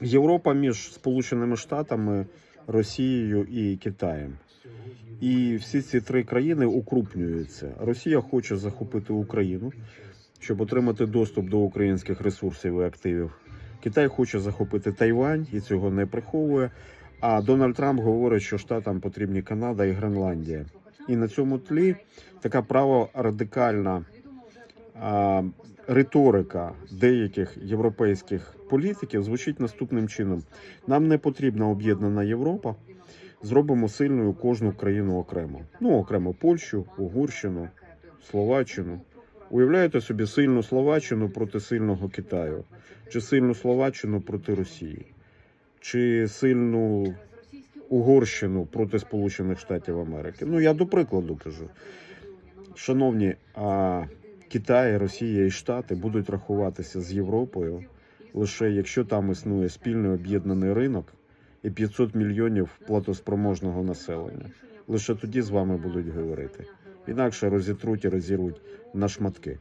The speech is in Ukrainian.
Європа між Сполученими Штатами, Росією і Китаєм. І всі ці три країни укрупнюються. Росія хоче захопити Україну, щоб отримати доступ до українських ресурсів і активів. Китай хоче захопити Тайвань і цього не приховує. А Дональд Трамп говорить, що штатам потрібні Канада і Гренландія. І на цьому тлі така праворадикальна а, риторика деяких європейських політиків звучить наступним чином: нам не потрібна об'єднана Європа. Зробимо сильною кожну країну окремо. Ну, окремо Польщу, Угорщину, Словаччину. Уявляєте собі сильну Словаччину проти сильного Китаю, чи сильну Словаччину проти Росії, чи сильну Угорщину проти Сполучених Штатів Америки. Ну я до прикладу кажу. Шановні, а Китай, Росія і Штати будуть рахуватися з Європою лише якщо там існує спільний об'єднаний ринок і 500 мільйонів платоспроможного населення. Лише тоді з вами будуть говорити. Інакше розітруть і розірвуть на шматки.